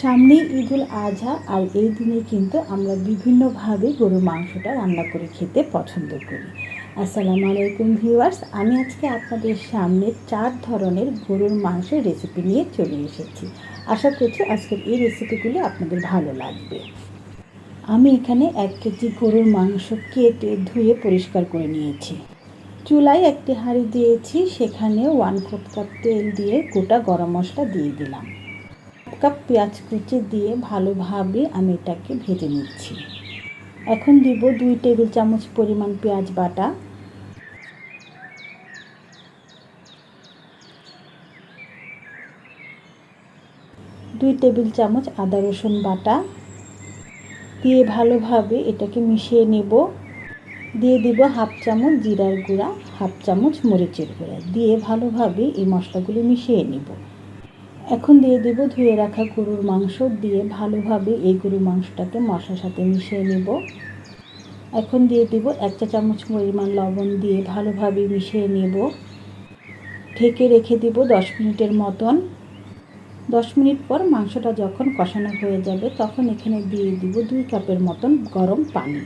সামনেই ঈদুল আজহা আর এই দিনে কিন্তু আমরা বিভিন্নভাবে গরুর মাংসটা রান্না করে খেতে পছন্দ করি। আসসালামু আলাইকুম ভিউয়ার্স, আমি আজকে আপনাদের সামনে চার ধরনের গরুর মাংসের রেসিপি নিয়ে চলে এসেছি। আশা করছি আজকের এই রেসিপিগুলো আপনাদের ভালো লাগবে। আমি এখানে এক কেজি গরুর মাংস কেটে ধুয়ে পরিষ্কার করে নিয়েছি। চুলায় একটি হাঁড়ি দিয়েছি, সেখানে ওয়ান ফোর্থ কাপ তেল দিয়ে গোটা গরম মশলা দিয়ে দিলাম। কাপ পেঁয়াজ কুচি দিয়ে ভালোভাবে আমি এটাকে ভেজে নিচ্ছি। এখন দিব দুই টেবিল চামচ পরিমাণ পেঁয়াজ বাটা। দুই টেবিল চামচ আদা রসুন বাটা। দিয়ে ভালোভাবে এটাকে মিশিয়ে নেব। দিয়ে দিব হাফ চামচ জিরার গুঁড়া, হাফ চামচ মরিচের গুঁড়া। দিয়ে ভালোভাবে এই মশলাগুলি মিশিয়ে নেব। এখন দিয়ে দেব, ধুয়ে রাখা গরুর মাংস, দিয়ে ভালোভাবে এই গরুর মাংসটাকে মশলার সাথে মিশিয়ে নেব। এখন দিয়ে দেব এক চা চামচ পরিমাণ লবণ দিয়ে ভালোভাবে মিশিয়ে নেব। ঢেকে রেখে দেব দশ মিনিটের মতন। দশ মিনিট পর মাংসটা যখন কষানো হয়ে যাবে, তখন এখানে দিয়ে দিব দুই কাপের মতন গরম পানি।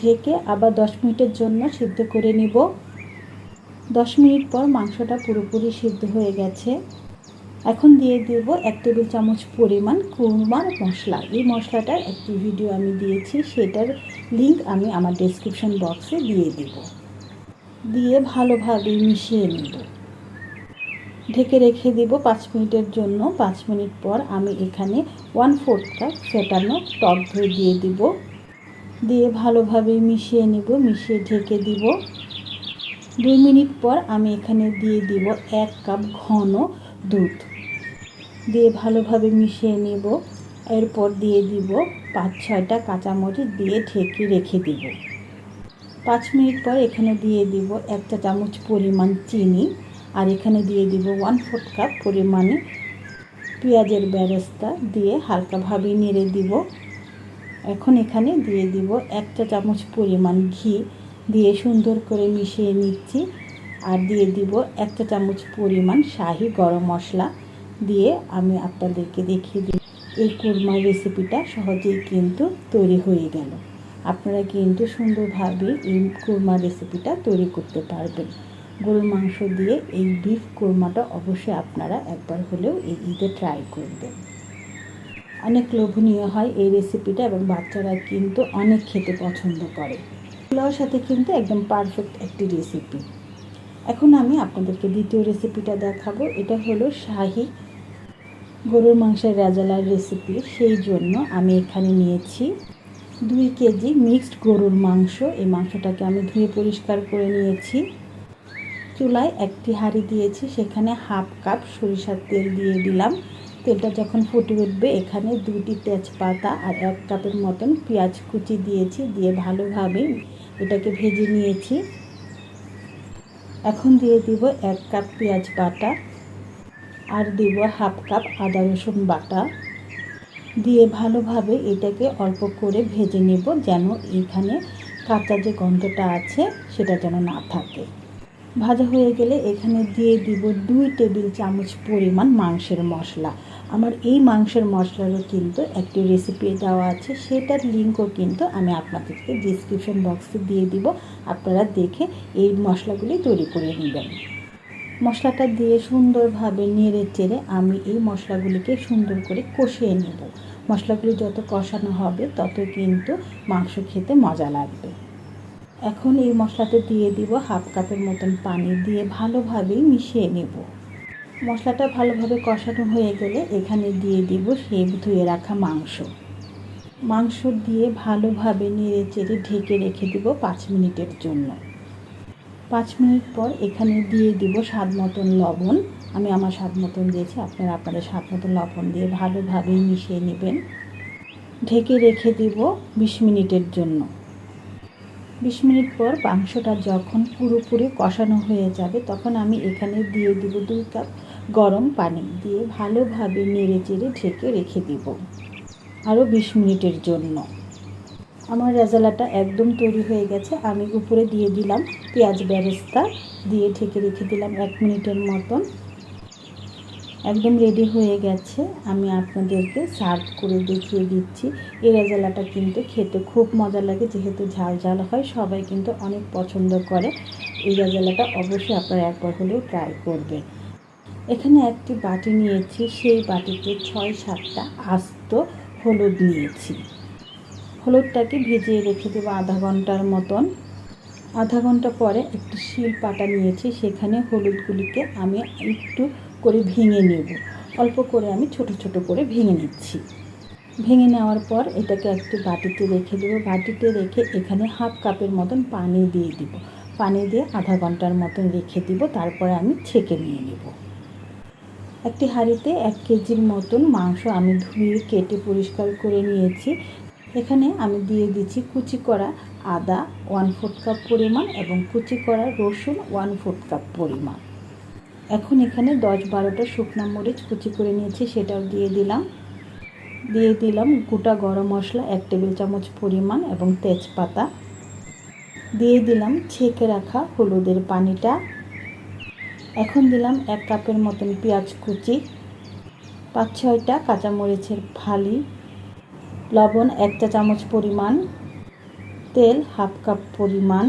ঢেকে আবার দশ মিনিটের জন্য সিদ্ধ করে নিব। দশ মিনিট পর মাংসটা পুরোপুরি সিদ্ধ হয়ে গেছে। এখন দিয়ে দেব এক টেবিল চামচ পরিমাণ কুরমার মশলা। এই মশলাটার একটি ভিডিও আমি দিয়েছি, সেটার লিংক আমি আমার ডেসক্রিপশন বক্সে দিয়ে দেব। দিয়ে ভালোভাবে মিশিয়ে নেব। ঢেকে রেখে দেব পাঁচ মিনিটের জন্য। পাঁচ মিনিট পর আমি এখানে ওয়ান ফোর্থ কাপ ফেটানো টক দই দিয়ে দিব। দিয়ে ভালোভাবে মিশিয়ে নেব, মিশিয়ে ঢেকে দিব। দুই মিনিট পর আমি এখানে দিয়ে দিব এক কাপ ঘন দুধ। দিয়ে ভালোভাবে মিশিয়ে নেব। এরপর দিয়ে দিব পাঁচ ছয়টা কাঁচামরিচ দিয়ে ঢেকে রেখে দিব। পাঁচ মিনিট পর এখানে দিয়ে দিব এক চা চামচ পরিমাণ চিনি আর এখানে দিয়ে দিব ওয়ান ফোর্থ কাপ পরিমাণে পেঁয়াজের বেরেস্তা দিয়ে হালকাভাবে নেড়ে দিব। এখন এখানে দিয়ে দিব এক চা চামচ পরিমাণ ঘি দিয়ে সুন্দর করে মিশিয়ে নিচ্ছি। আর দিয়ে দিব এক চা চামচ পরিমাণ শাহি গরম মশলা। দিয়ে আমি আপনাদেরকে দেখিয়ে দিই। এই কুরমার রেসিপিটা সহজেই কিন্তু তৈরি হয়ে গেল। আপনারা কিন্তু সুন্দরভাবে এই কুরমার রেসিপিটা তৈরি করতে পারবেন। গরুর মাংস দিয়ে এই বিফ কোরমাটা অবশ্যই আপনারা একবার হলেও এই ঈদে ট্রাই করবেন। অনেক লোভনীয় হয় এই রেসিপিটা এবং বাচ্চারা কিন্তু অনেক খেতে পছন্দ করে। পোলাওর সাথে কিন্তু একদম পারফেক্ট একটি রেসিপি এখন আমি আপনাদেরকে দ্বিতীয় রেসিপিটা দেখাবো। এটা হলো শাহি গরুর মাংসের রাজালার রেসিপি সেই জন্য আমি এখানে নিয়েছি দুই কেজি মিক্সড গরুর মাংস। এই মাংসটাকে আমি ধুয়ে পরিষ্কার করে নিয়েছি। চুলায় একটি হাঁড়ি দিয়েছি, সেখানে হাফ কাপ সরিষার তেল দিয়ে দিলাম। তেলটা যখন ফুটে উঠবে, এখানে দুটি তেজপাতা আর এক কাপের মতন পেঁয়াজ কুচি দিয়েছি, দিয়ে ভালোভাবে এটাকে ভেজে নিয়েছি। এখন দিয়ে দিব এক কাপ পেঁয়াজ বাটা। আর দিব হাফ কাপ আদা রসুন বাটা। দিয়ে ভালোভাবে এটাকে অল্প করে ভেজে নেব যেন এখানে কাঁচা যে গন্ধটা আছে, সেটা যেন না থাকে। ভাজা হয়ে গেলে এখানে দিয়ে দিব দুই টেবিল চামচ পরিমাণ মাংসের মশলা। আমার এই মাংসের মশলারও কিন্তু একটি রেসিপি দেওয়া আছে, সেটার লিঙ্কও কিন্তু আমি আপনাদেরকে ডিসক্রিপশন বক্সে দিয়ে দিব। আপনারা দেখে এই মশলাগুলি তৈরি করে নেবেন। মশলাটা দিয়ে সুন্দরভাবে নেড়ে চেড়ে আমি এই মশলাগুলিকে সুন্দর করে কষিয়ে নেব। মশলাগুলি যত কষানো হবে, তত কিন্তু মাংস খেতে মজা লাগবে। এখন এই মশলাতে দিয়ে দিব হাফ কাপের মতন পানি দিয়ে ভালোভাবেই মিশিয়ে নেব। মশলাটা ভালোভাবে কষানো হয়ে গেলে এখানে দিয়ে দিব সেই ধুয়ে রাখা মাংস। মাংস দিয়ে ভালোভাবে নেড়ে চেড়ে ঢেকে রেখে দিব পাঁচ মিনিটের জন্য। পাঁচ মিনিট পর এখানে দিয়ে দিব স্বাদ মতন লবণ। আমি আমার স্বাদ মতন দিয়েছি, আপনারা আপনাদের স্বাদ মতন লবণ দিয়ে ভালোভাবেই মিশিয়ে নেবেন। ঢেকে রেখে দিব বিশ মিনিটের জন্য। বিশ মিনিট পর মাংসটা যখন পুরোপুরি কষানো হয়ে যাবে, তখন আমি এখানে দিয়ে দিব দুই কাপ গরম পানি দিয়ে ভালোভাবে নেড়ে চেড়ে ঢেকে রেখে দিব আরও বিশ মিনিটের জন্য। আমার রেজালাটা একদম তৈরি হয়ে গেছে, আমি উপরে দিয়ে দিলাম পেঁয়াজ বেরেস্তা দিয়ে ঢেকে রেখে দিলাম এক মিনিটের মতন। একদম রেডি হয়ে গেছে। আমি আপনাদেরকে সার্ভ করে দেখিয়ে দিচ্ছি। এই রেজালাটা কিন্তু খেতে খুব মজা লাগে। যেহেতু ঝাল ঝাল হয়, সবাই কিন্তু অনেক পছন্দ করে। এই রেজালাটা অবশ্যই আপনারা একবার হলেও ট্রাই করবেন। এখানে একটি বাটি নিয়েছি। সেই বাটিতে ছয় সাতটা আস্ত হলুদ নিয়েছি। হলুদটাকে ভিজিয়ে রেখে দেবো আধা ঘণ্টার মতন। আধা ঘণ্টা পরে একটি শিল পাটা নিয়েছি, সেখানে হলুদগুলিকে আমি একটু করে ভেঙে নেব। অল্প করে আমি ছোট ছোট করে ভেঙে নিচ্ছি। ভেঙে নেওয়ার পর এটাকে একটু বাটিতে রেখে দেবো। বাটিতে রেখে এখানে হাফ কাপের মতন পানি দিয়ে দিব। পানি দিয়ে আধা ঘণ্টার মতন রেখে দিব। তারপরে আমি ছেঁকে নিয়ে নেব। একটি হাঁড়িতে এক কেজির মতন মাংস আমি ধুয়ে কেটে পরিষ্কার করে নিয়েছি। এখানে আমি দিয়ে দিচ্ছি কুচি করা আদা ওয়ান ফোর্থ কাপ পরিমাণ এবং কুচি করা রসুন ওয়ান ফোর্থ কাপ পরিমাণ। এখন এখানে দশ বারোটা শুকনা মরিচ কুচি করে নিয়েছি, সেটাও দিয়ে দিলাম। দিয়ে দিলাম গোটা গরম মশলা এক টেবিল চামচ পরিমাণ এবং তেজপাতা। দিয়ে দিলাম ছেঁকে রাখা হলুদের পানিটা। এখন দিলাম এক কাপের মতন পেঁয়াজ কুচি। পাঁচ ছয়টা কাঁচামরিচের ফালি। লবণ এক চা চামচ পরিমাণ, তেল হাফ কাপ পরিমাণ।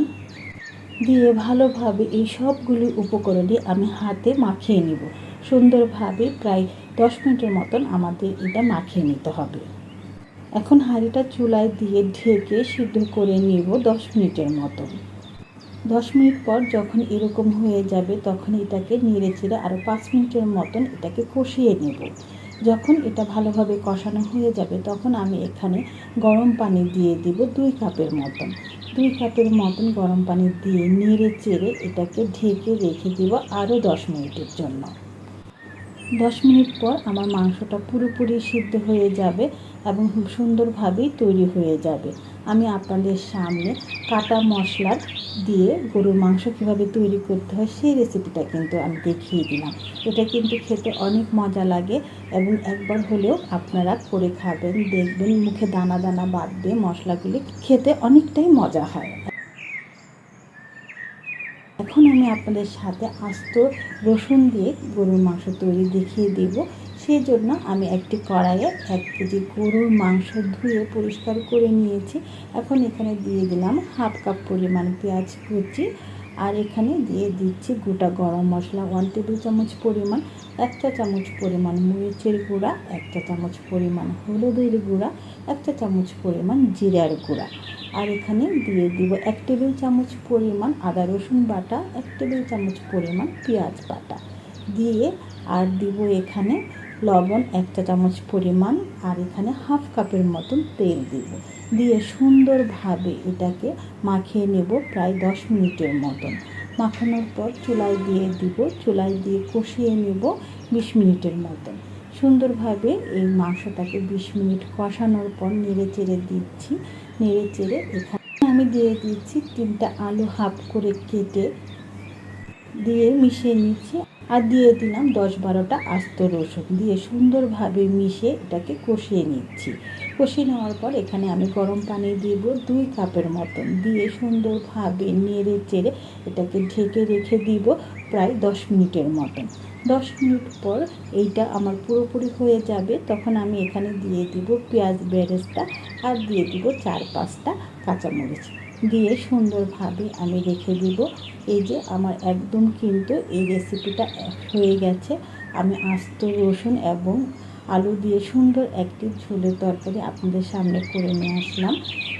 দিয়ে ভালোভাবে এই সবগুলি উপকরণই আমি হাতে মাখিয়ে নিব। সুন্দরভাবে প্রায় দশ মিনিটের মতন আমাদের এটা মাখিয়ে নিতে হবে। এখন হাঁড়িটা চুলায় দিয়ে ঢেকে সিদ্ধ করে নিব দশ মিনিটের মতন। দশ মিনিট পর যখন এরকম হয়ে যাবে তখন এটাকে নেড়ে চেড়ে আরও পাঁচ মিনিটের মতন এটাকে কষিয়ে নেব। যখন এটা ভালোভাবে কষানো হয়ে যাবে, তখন আমি এখানে গরম পানি দিয়ে দিব দুই কাপের মতন। দুই কাপের মতন গরম পানি দিয়ে নেড়ে চেড়ে এটাকে ঢেকে রেখে দিব আরও দশ মিনিটের জন্য। দশ মিনিট পর আমার মাংসটা পুরোপুরি সিদ্ধ হয়ে যাবে এবং সুন্দরভাবেই তৈরি হয়ে যাবে। আমি আপনাদের সামনে কাটা মশলা দিয়ে গরুর মাংস কীভাবে তৈরি করতে হয় সেই রেসিপিটা কিন্তু আমি দেখিয়ে দিলাম। এটা কিন্তু খেতে অনেক মজা লাগে এবং একবার হলেও আপনারা করে খাবেন, দেখবেন, মুখে দানা দানা বাঁধবে মশলাগুলি খেতে অনেকটাই মজা হয়। এখন আমি আপনাদের সাথে আস্ত রসুন দিয়ে গরুর মাংস তৈরি দেখিয়ে দেব। সেই জন্য আমি একটি কড়াইয়ে এক কেজি গরুর মাংস ধুয়ে পরিষ্কার করে নিয়েছি। এখন এখানে দিয়ে দিলাম হাফ কাপ পরিমাণ পেঁয়াজ কুচি আর এখানে দিয়ে দিচ্ছি গোটা গরম মশলা ওয়ান টেবিল চামচ পরিমাণ এক চা চামচ পরিমাণ মরিচের গুঁড়া এক চা চামচ পরিমাণ হলুদের গুঁড়া এক চা চামচ পরিমাণ জিরার গুঁড়া। আর এখানে দিয়ে দিব এক টেবিল চামচ পরিমাণ আদা রসুন বাটা, এক টেবিল চামচ পরিমাণ পেঁয়াজ বাটা। দিয়ে আর দিব এখানে লবণ একটা চামচ পরিমাণ আর এখানে হাফ কাপের মতন তেল দিব। দিয়ে সুন্দরভাবে এটাকে মাখিয়ে নেব প্রায় দশ মিনিটের মতন। মাখানোর পর চুলায় দিয়ে দিব, চুলায় দিয়ে কষিয়ে নেব বিশ মিনিটের মতন। সুন্দরভাবে এই মাংসটাকে বিশ মিনিট কষানোর পর নেড়ে চেড়ে দিচ্ছি। নেড়ে চেড়ে এখানে আমি দিয়ে দিচ্ছি তিনটা আলু হাফ করে কেটে দিয়ে মিশিয়ে নিচ্ছি। আর দিয়ে দিলাম দশ বারোটা আস্ত রসুন। দিয়ে সুন্দরভাবে মিশিয়ে এটাকে কষিয়ে নিচ্ছি। কষিয়ে নেওয়ার পর এখানে আমি গরম পানি দিব দুই কাপের মতন। দিয়ে সুন্দরভাবে নেড়ে চেড়ে এটাকে ঢেকে রেখে দিব প্রায় দশ মিনিটের মতন। দশ মিনিট পর এইটা আমার পুরোপুরি হয়ে যাবে। তখন আমি এখানে দিয়ে দিব পেঁয়াজ বেরেস্তা আর দিয়ে দিব চার পাঁচটা কাঁচামরিচ। দিয়ে সুন্দরভাবে আমি রেখে দিব। এই যে আমার একদম কিন্তু এই রেসিপিটা হয়ে গেছে। আমি আস্ত রসুন এবং আলু দিয়ে সুন্দর একটি ঝোলের তরকারি আপনাদের সামনে করে নিয়ে আসলাম।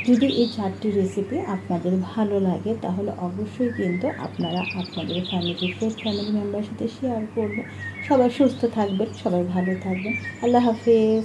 যদি এই চারটি রেসিপি আপনাদের ভালো লাগে, তাহলে অবশ্যই কিন্তু আপনারা আপনাদের ফ্যামিলি ফ্রেন্ড ফ্যামিলি মেম্বারের সাথে শেয়ার করবেন। সবাই সুস্থ থাকবেন, সবাই ভালো থাকবেন। আল্লাহ হাফেজ।